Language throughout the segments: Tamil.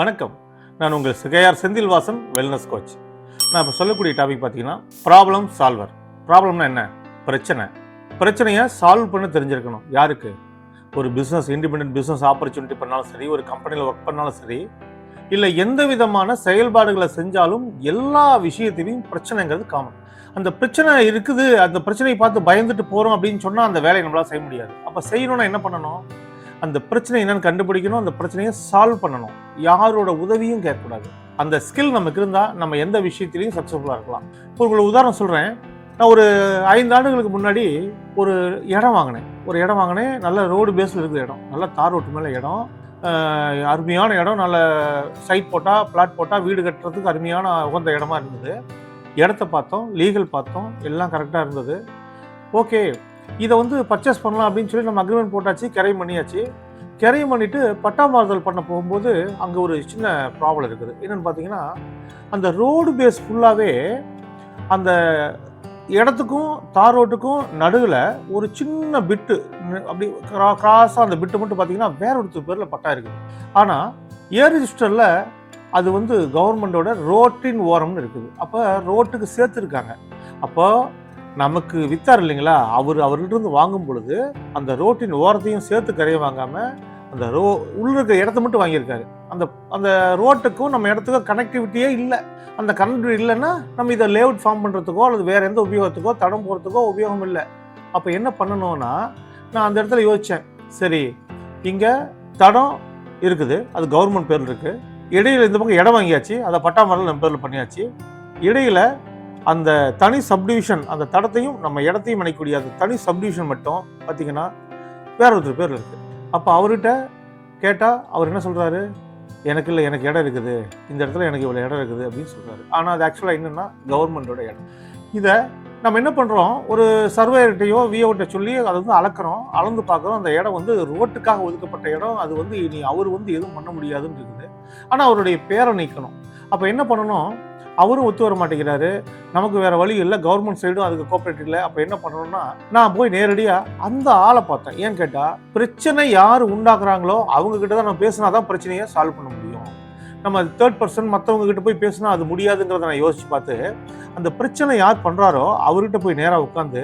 வணக்கம். நான் உங்கள் சிகையார் செந்தில் வாசன் வெல்னஸ் கோச் நான் இப்போ சொல்லக்கூடிய டாபிக் பார்த்தீங்கன்னா ப்ராப்ளம் சால்வர் ப்ராப்ளம்னா என்ன? பிரச்சனை. பிரச்சனையை சால்வ் பண்ண தெரிஞ்சிருக்கணும். யாருக்கு? ஒரு பிஸ்னஸ் இண்டிபெண்ட் பிஸ்னஸ் ஆப்பர்ச்சுனிட்டி பண்ணாலும் சரி ஒரு கம்பெனியில் ஒர்க் பண்ணாலும் சரி இல்லை எந்த விதமான செயல்பாடுகளை செஞ்சாலும் எல்லா விஷயத்திலையும் பிரச்சனைங்கிறது காமன் அந்த பிரச்சனை இருக்குது அந்த பிரச்சனையை பார்த்து பயந்துட்டு போகிறோம் அப்படின்னு சொன்னால் அந்த வேலையை நம்மளால் செய்ய முடியாது. அப்போ செய்யணும்னா என்ன பண்ணணும்? அந்த பிரச்சனை என்னன்னு கண்டுபிடிக்கணும் அந்த பிரச்சனையை சால்வ் பண்ணணும். யாரோட உதவியும் கேட்கக்கூடாது. அந்த ஸ்கில் நமக்கு இருந்தால் நம்ம எந்த விஷயத்திலையும் சக்ஸஸ்ஃபுல்லாக இருக்கலாம். இப்போ உங்களுக்கு உதாரணம் சொல்கிறேன் நான் ஒரு ஐந்து ஆண்டுகளுக்கு முன்னாடி ஒரு இடம் வாங்கினேன். ஒரு இடம் வாங்கினேன். நல்ல ரோடு பேஸில் இருக்கிற இடம். நல்ல தார் ரோட்டு மேலே இடம். அருமையான இடம். நல்ல சைட் போட்டால் பிளாட் போட்டால் வீடு கட்டுறதுக்கு அருமையான உகந்த இடமா இருந்தது. இடத்த பார்த்தோம் லீகல் பார்த்தோம். எல்லாம் கரெக்டாக இருந்தது. ஓகே இதை வந்து பர்ச்சேஸ் பண்ணலாம் அப்படின்னு சொல்லி நம்ம அக்ரிமெண்ட் போட்டாச்சு கிரைம் பண்ணியாச்சு. கிரைம் பண்ணிட்டு பட்டா மாறுதல் பண்ண போகும்போது அங்கே ஒரு சின்ன ப்ராப்ளம் இருக்குது. என்னென்னு பார்த்தீங்கன்னா அந்த ரோடு பேஸ் ஃபுல்லாகவே அந்த இடத்துக்கும் தார் ரோட்டுக்கும் நடுவில் ஒரு சின்ன பிட்டு அப்படி கிராஸாக அந்த பிட்டு மட்டும் பார்த்தீங்கன்னா வேற ஒருத்தர் பேரில் பட்டா இருக்குது. ஆனால் ஏர் ரிஜிஸ்டரில் அது வந்து கவர்மெண்டோட ரோட்டின் ஓரம்னு இருக்குது. அப்போ ரோட்டுக்கு சேர்த்துருக்காங்க. அப்போ நமக்கு வித்தார் இல்லைங்களா? அவர் அவர்கிட்ட வாங்கும் பொழுது அந்த ரோட்டின் ஓரத்தையும் சேர்த்து கரையை வாங்காம அந்த ரோ உள்ள இருக்கிற இடத்த மட்டும் வாங்கியிருக்காரு. அந்த அந்த ரோட்டுக்கும் நம்ம இடத்துக்கும் கனெக்டிவிட்டியே இல்லை. அந்த கனெக்டிவிட்டி இல்லைன்னா நம்ம இதை லேஅவுட் ஃபார்ம் பண்ணுறதுக்கோ அல்லது வேற எந்த உபயோகத்துக்கோ தடம் போகிறதுக்கோ உபயோகம் இல்லை. அப்போ என்ன பண்ணணும்னா நான் அந்த இடத்துல யோசித்தேன் சரி இங்கே தடம் இருக்குது. அது கவர்மெண்ட் பேரில் இருக்குது இடையில இந்த பக்கம் இடம் வாங்கியாச்சு. அதை பட்டா நம்ம பேரில் பண்ணியாச்சு. இடையில அந்த தனி சப்டிவிஷன் அந்த தடத்தையும் நம்ம இடத்தையும் இணைக்கக்கூடிய அந்த தனி சப்டிவிஷன் மட்டும் பார்த்திங்கன்னா வேற ஒருத்தர் பேரில் இருக்குது அப்போ அவர்கிட்ட கேட்டால் அவர் என்ன சொல்கிறாரு எனக்கு இல்லை எனக்கு இடம் இருக்குது. இந்த இடத்துல எனக்கு இவ்வளோ இடம் இருக்குது அப்படின்னு சொல்கிறாரு ஆனால் அது ஆக்சுவலாக என்னென்னா கவர்மெண்டோட இடம். இதை நம்ம என்ன பண்ணுறோம் ஒரு சர்வேர்கிட்டையோ விஓட்ட சொல்லி அதை வந்து அளக்குறோம். அளந்து பார்க்குறோம். அந்த இடம் வந்து ரோட்டுக்காக ஒதுக்கப்பட்ட இடம். அது வந்து இனி அவர் வந்து எதுவும் பண்ண முடியாதுன்னு இருக்குது. ஆனால் அவருடைய பேரை நீக்கணும். அப்போ என்ன பண்ணணும்? அவரும் ஒத்து வர மாட்டேங்கிறாரு. நமக்கு வேற வழி இல்லை கவர்மெண்ட் சைடும் அதுக்கு கோஆப்ரேட் இல்லை. அப்போ என்ன பண்ணணும்னா நான் போய் நேரடியாக அந்த ஆளை பார்த்தேன். ஏன்னு கேட்டால் பிரச்சனை யார் உண்டாக்குறாங்களோ அவங்க கிட்ட தான் நம்ம பேசினா தான் பிரச்சனையை சால்வ் பண்ண முடியும். நம்ம தேர்ட் பர்சன் மற்றவங்க கிட்ட போய் பேசினா அது முடியாதுங்கிறத நான் யோசிச்சு பார்த்து அந்த பிரச்சனை யார் பண்ணுறாரோ அவர்கிட்ட போய் நேராக உட்காந்து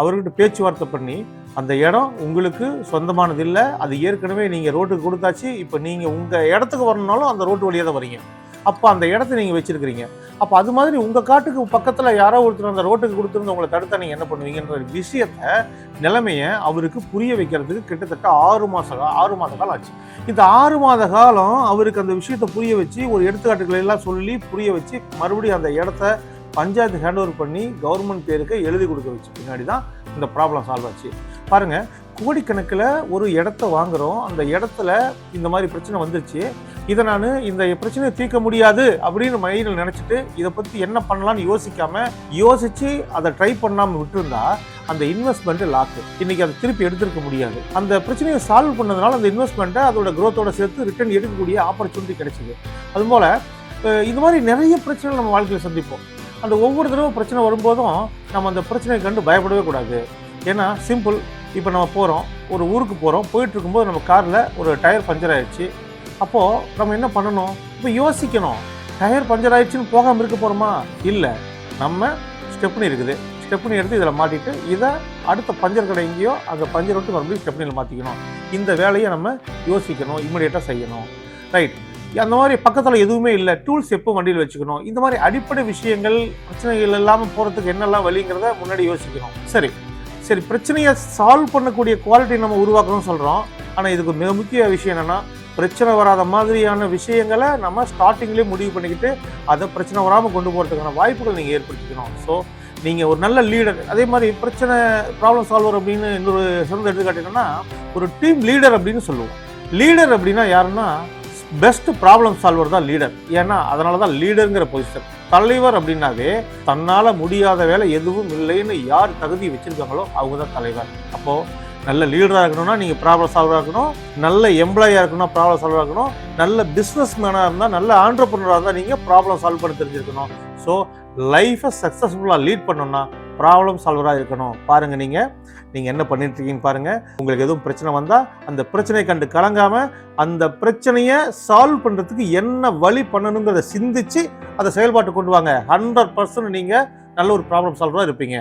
அவர்கிட்ட பேச்சுவார்த்தை பண்ணி அந்த இடம் உங்களுக்கு சொந்தமானது இல்லை அது ஏற்கனவே நீங்கள் ரோட்டுக்கு கொடுத்தாச்சு இப்போ நீங்கள் உங்கள் இடத்துக்கு வரணுனாலும் அந்த ரோட்டு வழியாக தான் வரீங்க. அப்போ அந்த இடத்த நீங்கள் வச்சுருக்கிறீங்க. அப்போ அது மாதிரி உங்கள் காட்டுக்கு பக்கத்தில் யாரோ ஒருத்தர் அந்த ரோட்டுக்கு கொடுத்துருந்து உங்களை தடுத்தா நீங்கள் என்ன பண்ணுவீங்கன்ற ஒரு விஷயத்த நிலைமையை அவருக்கு புரிய வைக்கிறதுக்கு கிட்டத்தட்ட ஆறு மாத ஆறு மாத காலம் ஆச்சு. இந்த ஆறு மாத காலம் அவருக்கு அந்த விஷயத்தை புரிய வச்சு ஒரு எடுத்துக்காட்டுகளை எல்லாம் சொல்லி புரிய வச்சு மறுபடியும் அந்த இடத்த பஞ்சாயத்து ஹேண்ட் ஓவர் பண்ணி கவர்மெண்ட் பேருக்கு எழுதி கொடுக்க வச்சு பின்னாடி தான் இந்த ப்ராப்ளம் சால்வ் ஆச்சு. பாருங்க கோடிக்கணக்கில் ஒரு இடத்த வாங்குகிறோம் அந்த இடத்துல இந்த மாதிரி பிரச்சனை வந்துருச்சு. இதை நான் இந்த பிரச்சனையை தீர்க்க முடியாது அப்படின்னு மைண்டில் நினச்சிட்டு இதை பற்றி என்ன பண்ணலாம்னு யோசிக்காம யோசிச்சு அதை ட்ரை பண்ணாமல் விட்டுருந்தா அந்த இன்வெஸ்ட்மெண்ட்டு லாக்கு இன்றைக்கி அதை திருப்பி எடுத்திருக்க முடியாது. அந்த பிரச்சனையை சால்வ் பண்ணதுனால அந்த இன்வெஸ்ட்மெண்ட்டை அதோட க்ரோத்தோட சேர்த்து ரிட்டர்ன் எடுக்கக்கூடிய ஆப்பர்ச்சுனிட்டி கிடைச்சிது. அதுபோல் இது மாதிரி நிறைய பிரச்சனைகள் நம்ம வாழ்க்கையில் சந்திப்போம். அந்த ஒவ்வொரு தடவை பிரச்சனை வரும்போதும் நம்ம அந்த பிரச்சனையை கண்டு பயப்படவே கூடாது. ஏன்னா சிம்பிள் இப்போ நம்ம போகிறோம் ஒரு ஊருக்கு போகிறோம் போயிட்டு இருக்கும்போது நம்ம காரில் ஒரு டயர் பஞ்சர் ஆயிடுச்சு. அப்போது நம்ம என்ன பண்ணணும்? இப்போ யோசிக்கணும். டயர் பஞ்சர் ஆயிடுச்சுன்னு போகாமல் இருக்க போகிறோமா இல்லை. நம்ம ஸ்டெப்னி இருக்குது. ஸ்டெப்னி எடுத்து இதில் மாட்டிட்டு இதை அடுத்த பஞ்சர் கடை எங்கேயோ அங்கே பஞ்சர் விட்டு மறுபடியும் ஸ்டெப்னியில் மாற்றிக்கணும் இந்த வேலையை நம்ம யோசிக்கணும் இமிடியேட்டாக செய்யணும். ரைட் அந்த மாதிரி பக்கத்தில் எதுவுமே இல்லை. டூல்ஸ் எப்போ வண்டியில் வச்சுக்கணும்? இந்த மாதிரி அடிப்படை விஷயங்கள் பிரச்சனைகள் இல்லாமல் போகிறதுக்கு என்னெல்லாம் வழிங்கிறத முன்னாடி யோசிக்கணும். சரி. சரி பிரச்சனையை சால்வ் பண்ணக்கூடிய குவாலிட்டி நம்ம உருவாக்கணும்னு சொல்கிறோம் ஆனால் இதுக்கு மிக முக்கிய விஷயம் என்னென்னா பிரச்சனை வராத மாதிரியான விஷயங்களை நம்ம ஸ்டார்டிங்லேயே முடிவு பண்ணிக்கிட்டு அதை பிரச்சனை வராமல் கொண்டு போகிறதுக்கான வாய்ப்புகள் நீங்கள் ஏற்படுத்திக்கணும். ஸோ நீங்கள் ஒரு நல்ல லீடர் அதே மாதிரி பிரச்சனை ப்ராப்ளம் சால்வர் அப்படின்னு இன்னொரு சிறந்த எடுத்துக்காட்டினா ஒரு டீம் லீடர் அப்படின்னு சொல்லுவோம். லீடர் அப்படின்னா யாருன்னா பெஸ்ட் ப்ராப்ளம் சால்வர் தான் லீடர் ஏன்னா அதனால தான் லீடருங்கிற பொசிஷன் தலைவர் அப்படின்னாவே தன்னால் முடியாத வேலை எதுவும் இல்லைன்னு யார் தகுதி வச்சிருக்காங்களோ அவங்க தான் தலைவர். அப்போது நல்ல லீடராக இருக்கணும்னா நீங்கள் ப்ராப்ளம் சால்வராக இருக்கணும். நல்ல எம்ப்ளாயாக இருக்கணும் ப்ராப்ளம் சால்வராக இருக்கணும். நல்ல பிஸ்னஸ் மேனாக இருந்தால் நல்ல ஆண்டர்பனராக இருந்தால் நீங்கள் ப்ராப்ளம் சால்வ் பண்ண தெரிஞ்சிருக்கணும். ஸோ லைஃப்பை சக்ஸஸ்ஃபுல்லாக லீட் பண்ணணும்னா ப்ராப்ளம் சால்வராக இருக்கணும். பாருங்கள் நீங்கள் நீங்கள் என்ன பண்ணிட்டு இருக்கீங்கன்னு பாருங்கள் உங்களுக்கு எதுவும் பிரச்சனை வந்தால் அந்த பிரச்சனையை கண்டு கலங்காமல் அந்த பிரச்சனையை சால்வ் பண்ணுறதுக்கு என்ன வழி பண்ணணுங்கிறத சிந்திச்சு அதை செயல்பாட்டு கொண்டு வாங்க. ஹண்ட்ரட் பர்சன்ட் நீங்கள் நல்ல ஒரு ப்ராப்ளம் சால்வராக இருப்பீங்க.